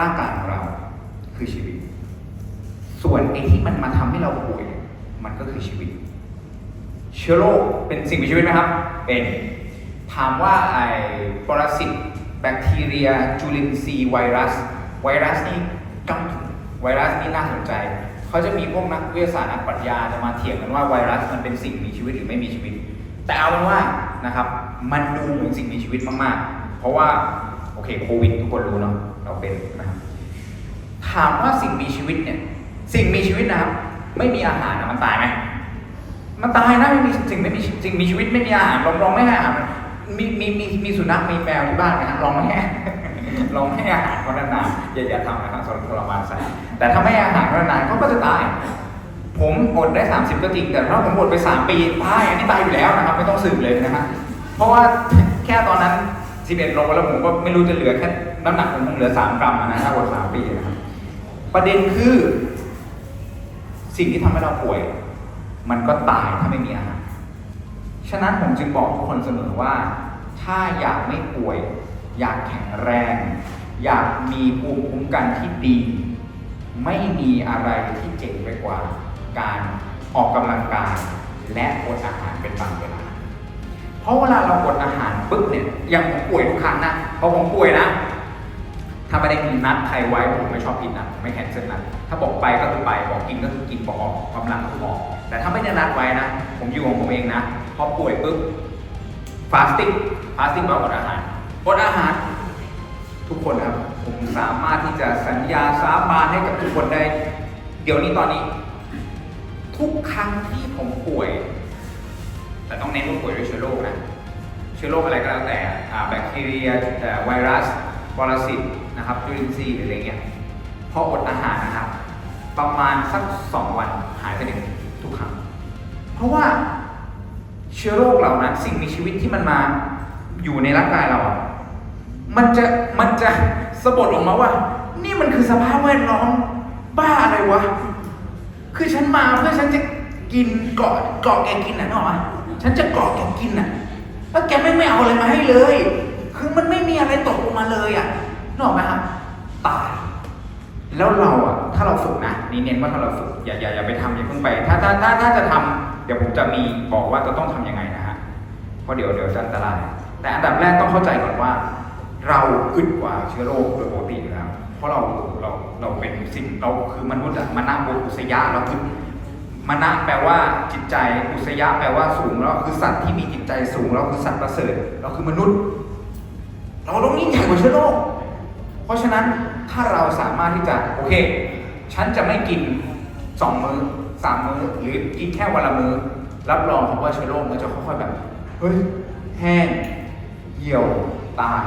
ร่างกายของเราคือชีวิต ส่วนไอ้ที่มันมาทำให้เราป่วย มันก็คือชีวิต เชื้อโรคเป็นสิ่งมีชีวิตไหมครับ เป็นถามว่าไอ้ปรสิตแบคทีเรีย จุลินทรีย์ไวรัส ไวรัสนี่กำถึงไวรัสนี่น่าสนใจ เขาจะมีพวกนักวิทยาศาสตร์นักปรัชญาจะมาเถียงกันว่าไวรัสมันเป็นสิ่งมีชีวิตหรือไม่มีชีวิต แต่เอาเป็นว่านะครับ มันดูเหมือนสิ่งมีชีวิตมากๆ เพราะว่า โอเคโควิดทุกคนรู้เนาะเราเป็นนะครับถามว่าสิ่งมีชีวิตเนี่ย สิ่งมีชีวิตนะครับ ไม่มีอาหารนะมันตายไหมมันตายนะไม่มีสิ่งไม่มีสิ่งมีชีวิตไม่มีอาหารลองลองไม่ให้อาหารมีมีมีมีสุนัขมีแมวที่บ้านนะฮะลองไม่ให้ลองไม่ให้อาหารเขานานๆอย่าอย่าทำนะครับทรมานใส่แต่ถ้าไม่ให้อาหารเขานานเขาก็จะตาย ผมอดได้ 30 ก็จริง แต่ถ้าผมอดไป 3 ปีตายอันนี้ตายอยู่แล้วนะครับ ไม่ต้องสืบเลยนะฮะเพราะว่าแค่ตอนนั้น 11โลแล้วผมก็ไม่รู้จะเหลือแค่น้ำหนักผมคงเหลือ 3 กรัมอะนะถ้าอด3ปีนะครับ ประเด็นคือ สิ่งที่ทำให้เราป่วย มันก็ตายถ้าไม่มีอาหาร ฉะนั้นผมจึงบอกทุกคนเสมอว่า ถ้าอยากไม่ป่วย อยากแข็งแรง อยากมีภูมิคุ้มกันที่ดี ไม่มีอะไรที่เจ๋งไปกว่า การออกกำลังกายและอดอาหารเป็นบางเวลา ราะเวลาเราอดอาหารปุ๊บเนี่ยอย่างผมป่วยทุกครั้งนะพอผมป่วยนะ ถ้าไม่ได้มีนัดใครไว้ผมไม่ชอบกินนัดไม่แคนเซิลนัดถ้าบอกไปก็คือไปบอกกินก็คือกินบอกออกกำลังก็คือออกแต่ถ้าไม่ได้นัดไว้นะ ผมอยู่ของผมเองนะพอป่วยปุ๊บฟาสติ้งฟาสติ้งแปลว่าอดอาหารอดอาหารทุกคนครับ ผมสามารถที่จะสัญญาสาบานให้กับทุกคนได้ เดี๋ยวนี้ตอนนี้ ทุกครั้งที่ผมป่วย แต่ต้องเน้นว่าป่วยด้วยเชื้อโรคนะเชื้อโรคอะไรก็แล้วแต่แบคทีเรียแต่ไวรัสปรสิตนะครับจุลินทรีย์หรืออะไรเงี้ยพออดอาหารนะครับ ประมาณสักสองวันหายไปหนึ่งทุกครั้ง เพราะว่าเชื้อโรคเหล่านั้น สิ่งมีชีวิตที่มันมาอยู่ในร่างกายเราอะมันจะมันจะสะบัดออกมาว่า นี่มันคือสภาพแวดล้อมบ้าอะไรวะ คือฉันมาเพื่อฉันจะกินเกาะเกาะแกกินน่ะเนกอะ ฉันจะเกาะแกกินน่ะแล้วแกไม่ไม่เอาอะไรมาให้เลย คือมันไม่มีอะไรตกลงมาเลยอะนึกออกไหมครับตายแล้วเราอะถ้าเราฝึกนะนี่เน้นว่าถ้าเราฝึกอย่าอย่าอย่าไปทำอย่าเพิ่งไป ถ้าถ้าถ้าถ้าจะทำเดี๋ยวผมจะมีบอกว่าจะต้องทำยังไงนะฮะเพราะเดี๋ยวเดี๋ยวจะอันตราย แต่อันดับแรกต้องเข้าใจก่อนว่า เราอึดกว่าเชื้อโรคโดยปกติอยู่แล้วเพราะเราเราเราเป็นสิ่งเราคือมนุษย์อะมนะบุอุสยะเราคือ มนะแปลว่าจิตใจอุสยะแปลว่าสูงเราคือสัตว์ที่มีจิตใจสูงเราคือสัตว์ประเสริฐเราคือมนุษย์ เราต้องยิ่งใหญ่กว่าเชื้อโรคเพราะฉะนั้นถ้าเราสามารถที่จะโอเค ฉันจะไม่กินสองมือ้อสามมื้อหรือกินแค่วันละมือ้อรับรองครับว่าเชื้อโรคมันจะค่อยๆแบบเฮ้ยแห้งเหี่ยวตาย